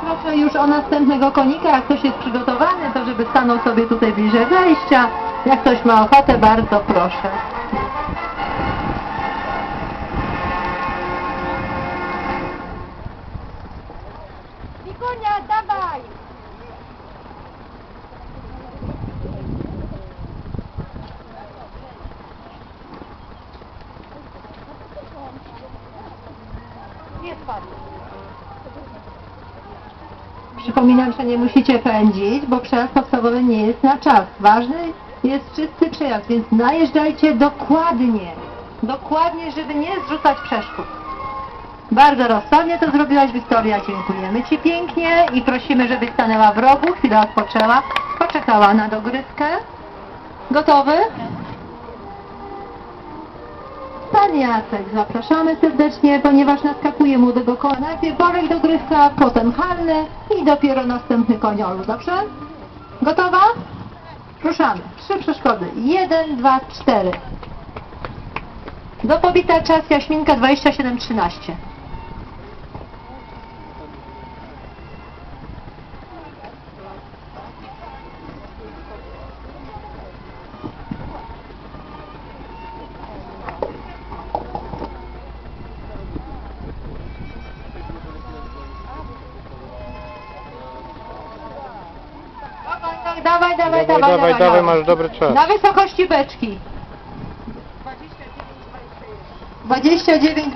Proszę już o następnego konika, jak ktoś jest przygotowany, to żeby stanął sobie tutaj bliżej wejścia. Jak ktoś ma ochotę, bardzo proszę. Wikunia, dawaj! Przypominam, że nie musicie pędzić, bo przejazd podstawowy nie jest na czas. Ważny jest czysty przejazd, więc najeżdżajcie dokładnie. Dokładnie, żeby nie zrzucać przeszkód. Bardzo rozsądnie to zrobiłaś, Wiktoria. Dziękujemy Ci pięknie i prosimy, żebyś stanęła w rogu, chwilę odpoczęła, poczekała na dogrywkę. Gotowy? Jacek, zapraszamy serdecznie, ponieważ naskakuje młodego koła. Najpierw worek dogrywka, potem halny i dopiero następny koniolu, dobrze? Gotowa? Ruszamy. Trzy przeszkody. Jeden, dwa, cztery. Do pobita czas Jaśminka 27.13. Dawaj, dawaj, dawaj, Dawaj, dawaj, dawaj, masz dobry czas. Na wysokości beczki. 29,